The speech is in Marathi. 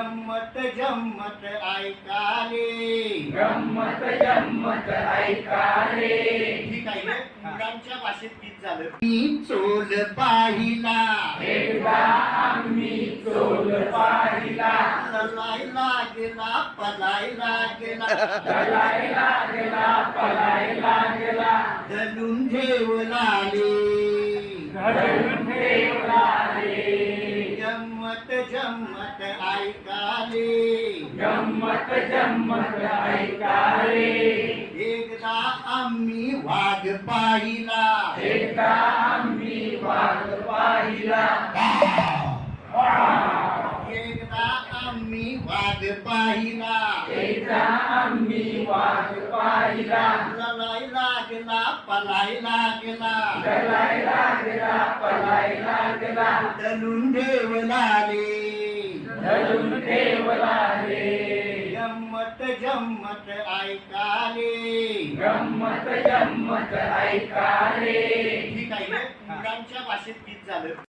गंमत जम्मत ऐकाले. गंमत जम्मत ऐका रे ठीक आहे मुलांच्या भाषेत गीत झालं. मी चोल पाहिला. एकदा आम्ही चोल पाहिला. लढाई लागला पलाय लागला. लढायला गेला पलायला गेला धरून ठेवलाले जम्मत ऐकाले जम्मत ऐका रे एकदा आम्ही वाघ पाहिला. एकदा आम्ही वाघ पाहिला. एकदा आम्ही वाघ पाहिला. एकदा आम्ही वाघ पाहिला. लढाई लागला पलाय लागला. लढायला गेला पलायला गेला धरून ठेवलाले धरून ठेवला रे गंमत जम्मत ऐकाले. गंमत जम्मत ऐका रे ठीक आहे मुलांच्या भाषेत गीत झालं.